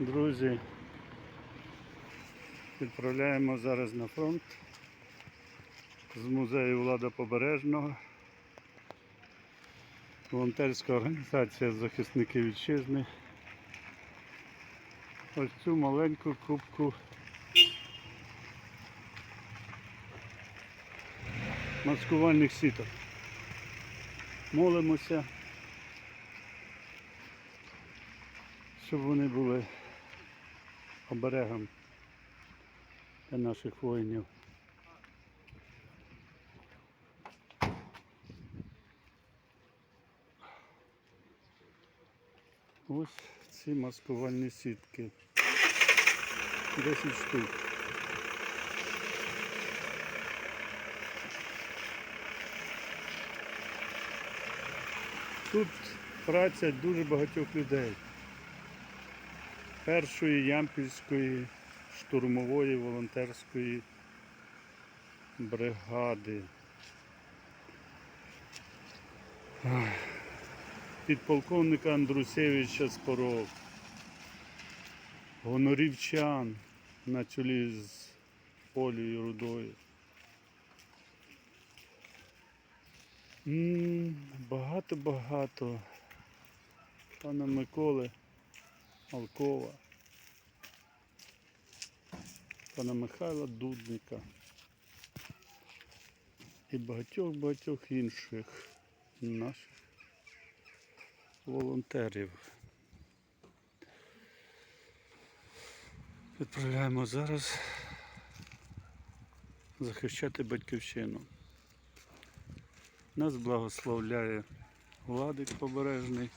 Друзі, відправляємо зараз на фронт з музею Влада Побережного. Волонтерська організація захисників вітчизни. Ось цю маленьку кубку маскувальних сіток. Молимося, щоб вони були оберегом для наших воїнів. Ось ці маскувальні сітки. 10 штук. Тут праця дуже багатьох людей. Першої ямпільської штурмової волонтерської бригади. Підполковника Андрусевича Споров. Гонорівчан на чолі з Олею Рудою. Багато-багато. Пана Миколи Алкова. Пана Михайла Дудника. І багатьох-багатьох інших наших волонтерів. Відправляємо зараз захищати батьківщину. Нас благословляє Владик Побережний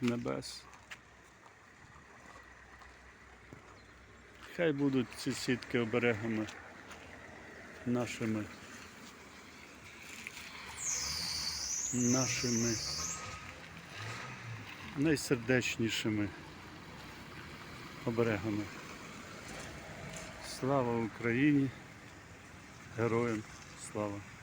з небес. Хай будуть ці сітки оберегами нашими нашими найсердечнішими оберегами. Слава Україні! Героям слава!